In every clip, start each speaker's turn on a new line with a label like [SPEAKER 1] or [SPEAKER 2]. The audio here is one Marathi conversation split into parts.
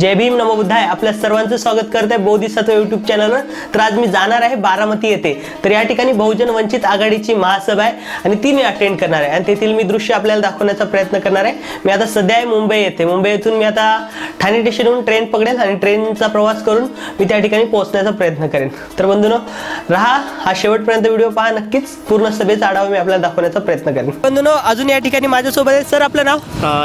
[SPEAKER 1] जय भीम नमो बुद्धाय. आपल्या सर्वांचं स्वागत करत आहे बोधिसत्व युट्यूब चॅनलवर तर आज मी जाणार आहे बारामती येथे. तर या ठिकाणी बहुजन वंचित आघाडीची महासभा आहे आणि ती मी अटेंड करणार आहे. आणि तेथील मी दृश्य आपल्याला दाखवण्याचा प्रयत्न करणार आहे. मी आता सध्या आहे मुंबई येथे. मुंबई येथून मी आता ठाणे स्टेशनहून ट्रेन पकडेल आणि ट्रेनचा प्रवास करून मी त्या ठिकाणी पोहोचण्याचा प्रयत्न करेन. तर बंधूनो राहा. हा शेवटपर्यंत व्हिडिओ पहा. नक्कीच पूर्ण सभेचा आढावा मी आपल्याला दाखवण्याचा प्रयत्न करेन. बंधूनो अजून या ठिकाणी माझ्यासोबत आहे. सर आपलं नाव?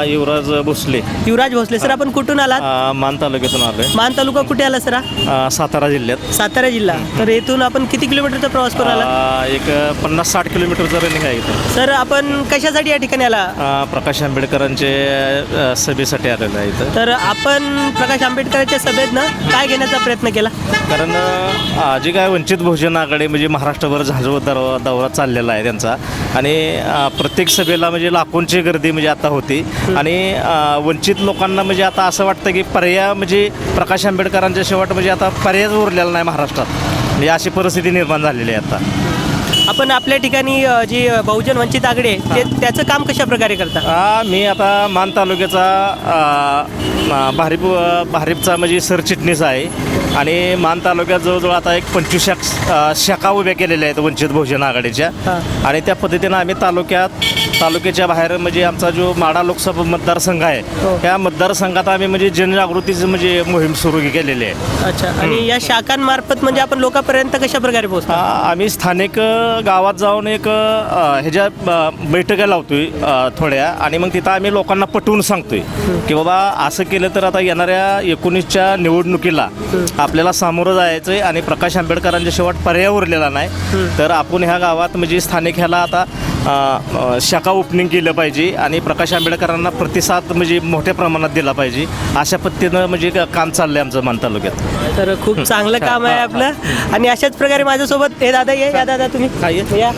[SPEAKER 2] युवराज भोसले.
[SPEAKER 1] युवराज भोसले. सर आपण कुठून आलात?
[SPEAKER 2] मान तालुक्यातून आलोय.
[SPEAKER 1] मान तालुका कुठे आला सर हा?
[SPEAKER 2] सातारा जिल्ह्यात.
[SPEAKER 1] सातारा जिल्हा. तर येथून आपण किती किलोमीटरचा प्रवास करून आला?
[SPEAKER 2] एक पन्नास साठ किलोमीटरचं रनिंग आहे इथं.
[SPEAKER 1] सर आपण कशासाठी या ठिकाणी आला?
[SPEAKER 2] प्रकाश आंबेडकरांचे सभेसाठी आलेलं आहे इथं.
[SPEAKER 1] तर आपण प्रकाश आंबेडकरांच्या सभेत ना काय घेण्याचा प्रयत्न केला?
[SPEAKER 2] कारण जी काय वंचित बहुजन आघाडी म्हणजे महाराष्ट्रभर झांजवत दौरा दौरा चाललेला आहे त्यांचा. आणि प्रत्येक सभेला म्हणजे लाखोंची गर्दी म्हणजे आता होती. आणि वंचित लोकांना म्हणजे आता असं वाटतं की पर्याय म्हणजे प्रकाश आंबेडकरांच्या शेवट म्हणजे आता पर्यायच उरलेला नाही महाराष्ट्रात. म्हणजे अशी परिस्थिती निर्माण झालेली आहे आता.
[SPEAKER 1] आपण आपल्या ठिकाणी अ, जी अ, बहुजन वंचित आघाडी आहे ते त्याचं काम कशा प्रकारे करता?
[SPEAKER 2] आ, मी आता मान तालुक्याचा आ, भारीप भारीपचा म्हणजे सरचिटणीस आहे. आणि मान तालुक्यात जवळजवळ आता एक पंचवीस शाख शाखा उभ्या केलेल्या आहेत वंचित बहुजन आघाडीच्या.
[SPEAKER 1] हां.
[SPEAKER 2] आणि त्या पद्धतीनं आम्ही तालुक्यात तालुक्याच्या बाहेर म्हणजे आमचा जो माडा लोकसभा मतदारसंघ
[SPEAKER 1] हो.
[SPEAKER 2] आहे त्या मतदारसंघात आम्ही म्हणजे जनजागृतीची म्हणजे मोहीम सुरू केलेली आहे.
[SPEAKER 1] अच्छा. आणि या शाखांमार्फत म्हणजे आपण लोकांपर्यंत कशा प्रकारे पोहोचतो
[SPEAKER 2] आम्ही स्थानिक गावात जाऊन एक ह्याच्या बैठका लावतोय थोड्या आणि मग तिथं आम्ही लोकांना पटवून सांगतोय की बाबा असं केलं तर आता येणाऱ्या एकोणीसच्या निवडणुकीला आपल्याला सामोरं जायचं आहे आणि प्रकाश आंबेडकरांच्या शेवट पर्याय उरलेला नाही. तर आपण ह्या गावात म्हणजे स्थानिक ह्याला आता शाखा ओपनिंग केलं पाहिजे आणि प्रकाश आंबेडकरांना प्रतिसाद म्हणजे मोठ्या प्रमाणात दिला पाहिजे. अशा पद्धतीनं म्हणजे काम चाललंय आमचं मान तालुक्यात.
[SPEAKER 1] तर खूप चांगलं काम आहे आपलं. आणि अशाच प्रकारे माझ्यासोबत हे दादा ये या दादा तुम्ही.
[SPEAKER 2] ये.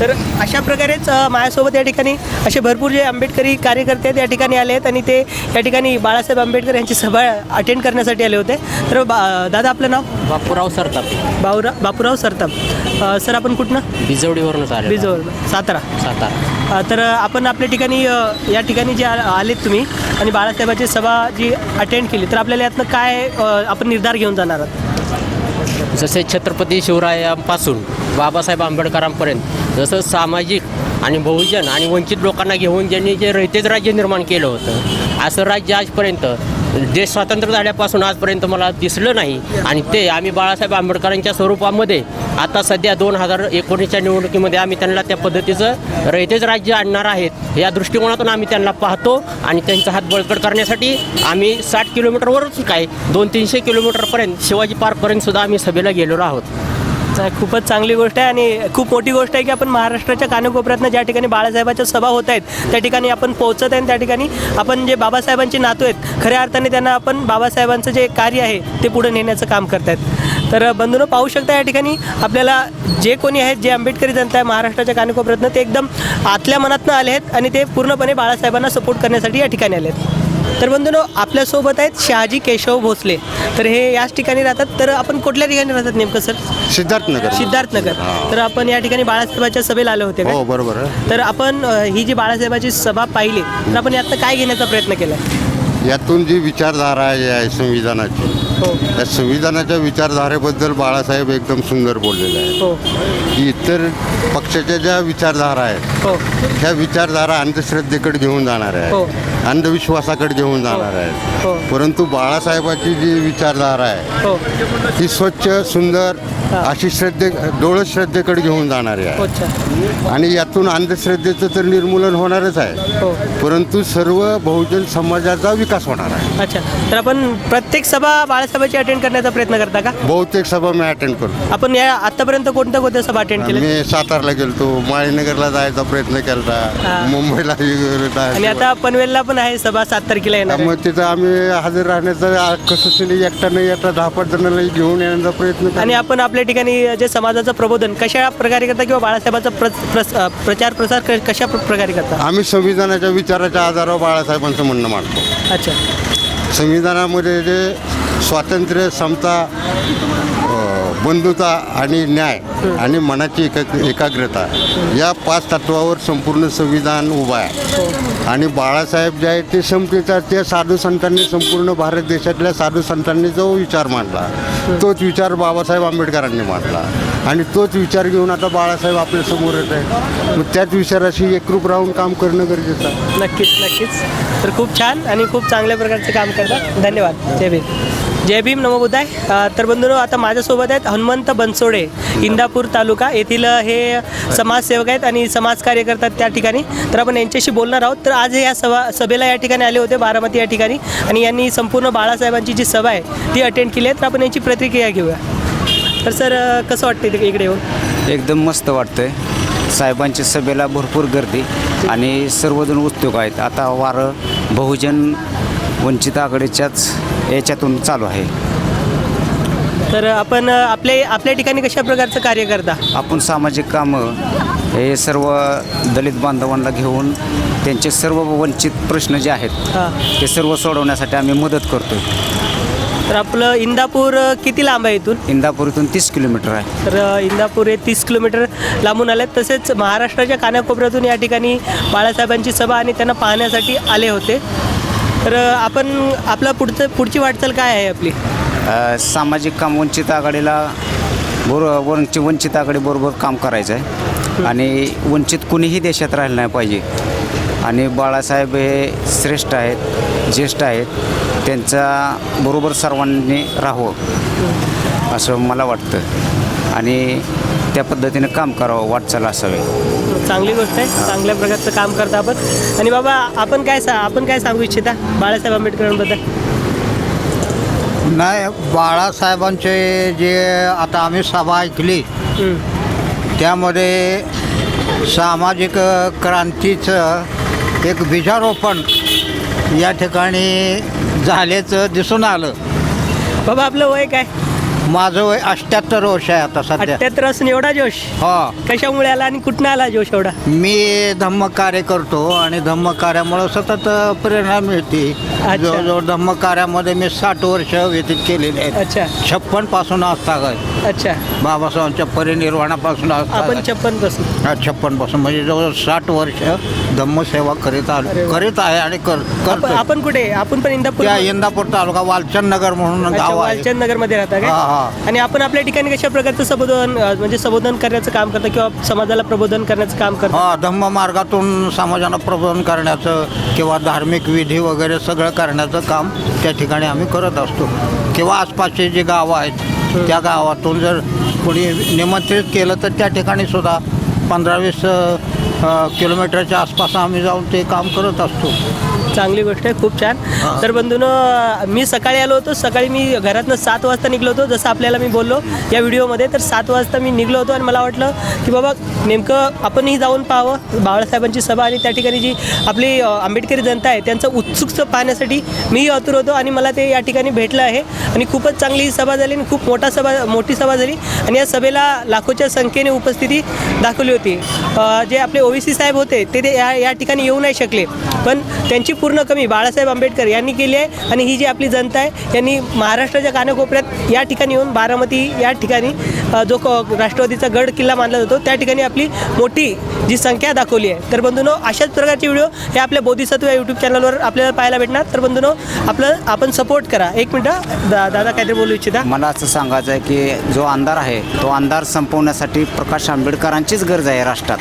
[SPEAKER 1] तर अशा प्रकारेच माझ्यासोबत या ठिकाणी असे भरपूर जे आंबेडकरी कार्यकर्ते आहेत या ठिकाणी आले आहेत आणि ते या ठिकाणी बाळासाहेब आंबेडकर यांची सभा अटेंड करण्यासाठी आले होते. तर बा दादा आपलं नाव?
[SPEAKER 3] बापूराव सरताप.
[SPEAKER 1] बाबुरा बापूराव सरताप. सर आपण कुठनं?
[SPEAKER 3] बिजवडीवरूनच आले
[SPEAKER 1] बिजोळ सातारा.
[SPEAKER 3] सातारा.
[SPEAKER 1] तर आपण आपल्या ठिकाणी या ठिकाणी जे आ- आलेत तुम्ही आणि बाळासाहेबांची सभा जी अटेंड केली तर आपल्याला यातनं काय आपण निर्धार घेऊन जाणार आहात?
[SPEAKER 3] जसे छत्रपती शिवरायांपासून बाबासाहेब आंबेडकरांपर्यंत जसं सामाजिक आणि बहुजन आणि वंचित लोकांना घेऊन ज्यांनी जे रहितेच राज्य निर्माण केलं होतं असं राज्य आजपर्यंत देश स्वातंत्र्य झाल्यापासून आजपर्यंत मला दिसलं नाही. आणि ते आम्ही बाळासाहेब आंबेडकरांच्या स्वरूपामध्ये आता सध्या दोन हजार एकोणीसच्या निवडणुकीमध्ये आम्ही त्यांना त्या पद्धतीचं रयतेच राज्य आणणार आहेत या दृष्टिकोनातून आम्ही त्यांना पाहतो आणि त्यांचा हात बळकट करण्यासाठी आम्ही साठ किलोमीटरवरच काय दोन तीनशे किलोमीटरपर्यंत शिवाजी पार्कपर्यंत सुद्धा आम्ही सभेला गेलेलो आहोत.
[SPEAKER 1] खूपच चांगली गोष्ट आहे आणि खूप मोठी गोष्ट आहे की आपण महाराष्ट्राच्या कानकोपऱ्यातनं ज्या ठिकाणी बाळासाहेबांच्या सभा होत आहेत त्या ठिकाणी आपण पोहोचत आहे आणि त्या ठिकाणी आपण जे बाबासाहेबांचे नातू आहेत खऱ्या अर्थाने त्यांना आपण बाबासाहेबांचं जे कार्य आहे ते पुढे नेण्याचं काम करतायत. तर बंधूनं पाहू शकता या ठिकाणी आपल्याला जे कोणी आहेत जे आंबेडकरी जनता आहे महाराष्ट्राच्या कानकोपऱ्यातनं ते एकदम आतल्या मनातनं आले आहेत आणि ते पूर्णपणे बाळासाहेबांना सपोर्ट करण्यासाठी या ठिकाणी आले आहेत. तर बंधूनो आपल्यासोबत आहेत शहाजी केशव भोसले. तर हे याच ठिकाणी राहतात. तर आपण कुठल्या ठिकाणी राहतात नेमकं सर?
[SPEAKER 4] सिद्धार्थनगर.
[SPEAKER 1] सिद्धार्थनगर. तर आपण या ठिकाणी बाळासाहेबांच्या सभेला आले होते
[SPEAKER 4] हो बरोबर आहे.
[SPEAKER 1] तर आपण अ, ही जी बाळासाहेबाची सभा पाहिली तर आपण यातनं काय घेण्याचा प्रयत्न केला?
[SPEAKER 4] यातून जी विचारधारा आहे आहे संविधानाची
[SPEAKER 1] हो.
[SPEAKER 4] त्या संविधानाच्या विचारधारेबद्दल बाळासाहेब एकदम सुंदर बोललेले आहेत.
[SPEAKER 1] हो.
[SPEAKER 4] की इतर पक्षाच्या ज्या विचारधारा आहेत
[SPEAKER 1] हो.
[SPEAKER 4] ह्या विचारधारा अंधश्रद्धेकडे घेऊन जाणार
[SPEAKER 1] हो.
[SPEAKER 4] आहे अंधविश्वासाकडे घेऊन जाणार आहेत.
[SPEAKER 1] हो.
[SPEAKER 4] परंतु बाळासाहेबाची जी विचारधारा आहे
[SPEAKER 1] हो.
[SPEAKER 4] ती स्वच्छ सुंदर अशी श्रद्धे डोळस श्रद्धेकडे घेऊन जाणारी आहे
[SPEAKER 1] अच्छा.
[SPEAKER 4] आणि यातून अंधश्रद्धेचं तर निर्मूलन होणारच आहे.
[SPEAKER 1] हो.
[SPEAKER 4] परंतु सर्व बहुजन समाजाचा विकास होणार आहे.
[SPEAKER 1] अच्छा. तर आपण प्रत्येक सभा बाळासाहेबाची अटेंड करण्याचा प्रयत्न करता का?
[SPEAKER 4] बहुतेक सभा मी अटेंड करतो
[SPEAKER 1] आपण या आतापर्यंत कोणत्या कोणत्या सभा अटेंड केल्या?
[SPEAKER 4] मी सातारला गेलतो माळीनगरला जायचा प्रयत्न. केला मुंबईला
[SPEAKER 1] आणि आता पनवेलला पण आहे सभा सात तारखेला येणार.
[SPEAKER 4] मग तिथं आम्ही हजर राहण्याचा कसं एकटा नाही एकटा दहा पाच जणांना घेऊन येण्याचा प्रयत्न
[SPEAKER 1] आणि
[SPEAKER 4] केला
[SPEAKER 1] आपण आपल्या ठिकाणी जे समाजाचं प्रबोधन कशा प्रकारे करता किंवा बाळासाहेबांचा प्र, प्रस- प्रचार प्रसार क- कशा प्र- प्रकारे करता?
[SPEAKER 4] आम्ही संविधानाच्या विचाराच्या आधारावर बाळासाहेबांचं म्हणणं मांडतो.
[SPEAKER 1] अच्छा.
[SPEAKER 4] संविधानामध्ये जे स्वातंत्र्य समता बंधुता आणि न्याय आणि मनाची एका एकाग्रता या पाच तत्वावर संपूर्ण संविधान उभं आहे. आणि बाळासाहेब जे आहेत ते संपीचा त्या साधू संतांनी संपूर्ण भारत देशातल्या साधू संतांनी जो विचार मांडला तोच विचार बाबासाहेब आंबेडकरांनी मांडला. आणि तोच विचार घेऊन आता बाळासाहेब आपल्यासमोर येत आहे मग त्याच विचाराशी एकरूप राहून काम करणं गरजेचं आहे.
[SPEAKER 1] नक्कीच नक्कीच. तर खूप छान आणि खूप चांगल्या प्रकारचे काम करतात. धन्यवाद. जय भीम. जय भीम नमो बुद्धाय तर बंधूंनो आता माझ्यासोबत आहेत हनुमंत बनसोडे इंदापूर तालुका. येथील हे समाजसेवक आहेत आणि समाजकार्य करतात त्या ठिकाणी. तर आपण यांच्याशी बोलणार आहोत. तर आज या सभा सभेला या ठिकाणी आले होते बारामती या ठिकाणी. आणि यांनी संपूर्ण बाळासाहेबांची जी सभा आहे ती अटेंड केली आहे. तर आपण यांची प्रतिक्रिया घेऊया. तर सर कसं वाटतं इकडे येऊन?
[SPEAKER 5] एकदम मस्त वाटतंय. साहेबांच्या सभेला भरपूर गर्दी आणि सर्वजण उत्सुक आहेत. आता वारं बहुजन वंचित आघाडीच्याच याच्यातून चालू आहे.
[SPEAKER 1] तर आपण आपले आपल्या ठिकाणी कशा प्रकारचं कार्य करता?
[SPEAKER 5] आपण सामाजिक कामं हे सर्व दलित बांधवांना घेऊन त्यांचे सर्व वंचित प्रश्न जे आहेत ते सर्व सोडवण्यासाठी आम्ही मदत करतो
[SPEAKER 1] तर आपलं इंदापूर किती लांब आहे इथून?
[SPEAKER 5] इंदापूर इथून तीस किलोमीटर आहे.
[SPEAKER 1] तर इंदापूर हे तीस किलोमीटर लांबून आले तसेच महाराष्ट्राच्या कानाकोपऱ्यातून या ठिकाणी बाळासाहेबांची सभा आणि त्यांना पाहण्यासाठी आले होते. तर आपण आपलं पुढचं पुढची वाटचाल काय आहे आपली?
[SPEAKER 5] अ, सामाजिक काम वंचित आघाडीला बोर वंचित वंचित आघाडीबरोबर काम करायचं आहे आणि वंचित कुणीही देशात राहिलं नाही पाहिजे. आणि बाळासाहेब हे श्रेष्ठ आहेत ज्येष्ठ आहेत त्यांच्या बरोबर सर्वांनी राहावं असं मला वाटतं. आणि त्या पद्धतीनं काम करावं वाटचाल असावी.
[SPEAKER 1] चांगली गोष्ट आहे. चांगल्या प्रकारचं काम करता आपण. आणि बाबा आपण काय सा आपण काय सांगू इच्छिता बाळासाहेब आंबेडकरांबद्दल?
[SPEAKER 6] नाही बाळासाहेबांचे जे आता आम्ही सभा ऐकली. त्यामध्ये सामाजिक क्रांतीचं एक बीजारोपण या ठिकाणी झाल्याचं दिसून आलं.
[SPEAKER 1] बाबा आपलं वय काय?
[SPEAKER 6] माझं वय अठ्ठ्याहत्तर वर्ष आहे आता सध्या.
[SPEAKER 1] अठ्ठ्याहत्तर असून एवढा जोश?
[SPEAKER 6] हो.
[SPEAKER 1] कशामुळे आला आणि कुठनं आला जोश एवढा?
[SPEAKER 6] मी धम्म कार्य करतो आणि धम्म कार्यामुळं सतत प्रेरणा मिळते. जवळजवळ धम्म कार्यामध्ये मी साठ वर्ष व्यतीत केलेले आहेत.
[SPEAKER 1] अच्छा.
[SPEAKER 6] छप्पनपासून असता
[SPEAKER 1] अच्छा.
[SPEAKER 6] बाबासाहेबांच्या परिनिर्वाणापासून
[SPEAKER 1] आपण छप्पनपासून.
[SPEAKER 6] हा छप्पनपासून. म्हणजे जवळ साठ वर्ष धम्मसेवा करीत आलो. करीत आहे आणि कर करतो
[SPEAKER 1] आपण कुठे? आपण पण इंदापूर
[SPEAKER 6] त्या इंदापूर तालुका वालचंद नगर म्हणून गाव आहे.
[SPEAKER 1] वालचंद नगरमध्ये राहता
[SPEAKER 6] हा,
[SPEAKER 1] काय
[SPEAKER 6] हा.
[SPEAKER 1] आणि आपण आपल्या ठिकाणी कशा प्रकारचं संबोधन अ, म्हणजे संबोधन करण्याचं काम करता किंवा समाजाला प्रबोधन करण्याचं काम करता
[SPEAKER 6] हा धम्म मार्गातून समाजाला प्रबोधन करण्याचं किंवा धार्मिक विधी वगैरे सगळं करण्याचं काम त्या ठिकाणी आम्ही करत असतो किंवा आसपासचे जे गावं आहेत त्या गावातून जर कोणी निमंत्रित केलं तर त्या ठिकाणी सुद्धा पंधरा वीस अ, किलोमीटरच्या आसपास आम्ही जाऊन ते काम करत असतो.
[SPEAKER 1] चांगली गोष्ट आहे खूप छान. तर बंधून मी सकाळी आलो होतो सकाळी मी घरातनं सात वाजता निघलो होतो जसं आपल्याला मी बोललो या व्हिडिओमध्ये तर सात वाजता मी निघलो होतो आणि मला वाटलं की बाबा नेमकं आपणही जाऊन पाहावं. बाळासाहेबांची सभा आणि त्या ठिकाणी जी आपली आंबेडकरी जनता आहे त्यांचं उत्सुकचं पाहण्यासाठी मीही आतुर होतो आणि मला ते या ठिकाणी भेटलं आहे. आणि खूपच चांगली ही सभा झाली आणि खूप मोठा सभा मोठी सभा झाली. आणि या सभेला लाखोच्या संख्येने उपस्थिती दाखवली होती. जे आपले ओवीसी साहेब होते ते ते या या ठिकाणी येऊ नाही शकले. पण त्यांची पूर्ण कमी बाळासाहेब आंबेडकर यांनी केली आहे आणि ही जी आपली जनता आहे यांनी महाराष्ट्राच्या कानाकोपऱ्यात या ठिकाणी येऊन बारामती या ठिकाणी जो राष्ट्रवादीचा गड किल्ला मानला जातो त्या ठिकाणी आपली मोठी जी संख्या दाखवली आहे. तर बंधूनो अशाच प्रकारचे व्हिडिओ हे आपल्या बोधिसत्व या यूट्यूब चॅनलवर आपल्याला पाहायला भेटणार. तर बंधूनो आपलं आपण सपोर्ट करा. एक मिनटं दा दादा काहीतरी बोलू इच्छिता.
[SPEAKER 5] मला असं सांगायचं आहे की जो अंधार आहे तो अंधार संपवण्यासाठी प्रकाश आंबेडकरांचीच गरज आहे राष्ट्रात.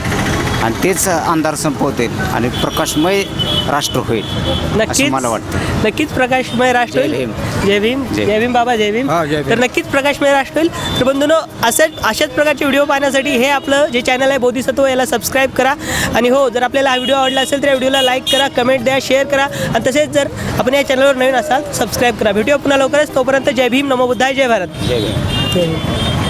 [SPEAKER 5] आणि तेच अंधार संपवतील आणि प्रकाशमय राष्ट्र होईल
[SPEAKER 1] नक्कीच.
[SPEAKER 5] मला वाटतं.
[SPEAKER 1] नक्कीच प्रकाशमय राष्ट्र होईल. जय भीम.
[SPEAKER 5] जय
[SPEAKER 1] भीम. बाबा जय भीम.
[SPEAKER 6] हा.
[SPEAKER 1] तर नक्कीच प्रकाशमय राष्ट्र होईल. तर बंधूनो असं अशाच प्रकारचे व्हिडिओ पाहण्यासाठी हे आपलं जे चॅनल आहे बोधिसत्व याला सबस्क्राईब करा. आणि हो जर आपल्याला हा व्हिडिओ आवडला असेल तर या व्हिडिओला लाईक करा कमेंट द्या शेअर करा. आणि तसेच जर आपण या चॅनलवर नवीन असाल सबस्क्राईब करा. व्हिडिओ पुन्हा लवकरच तोपर्यंत जय भीम नमो बुद्धाय जय भारत.
[SPEAKER 5] जय भीम.
[SPEAKER 1] जय भीम.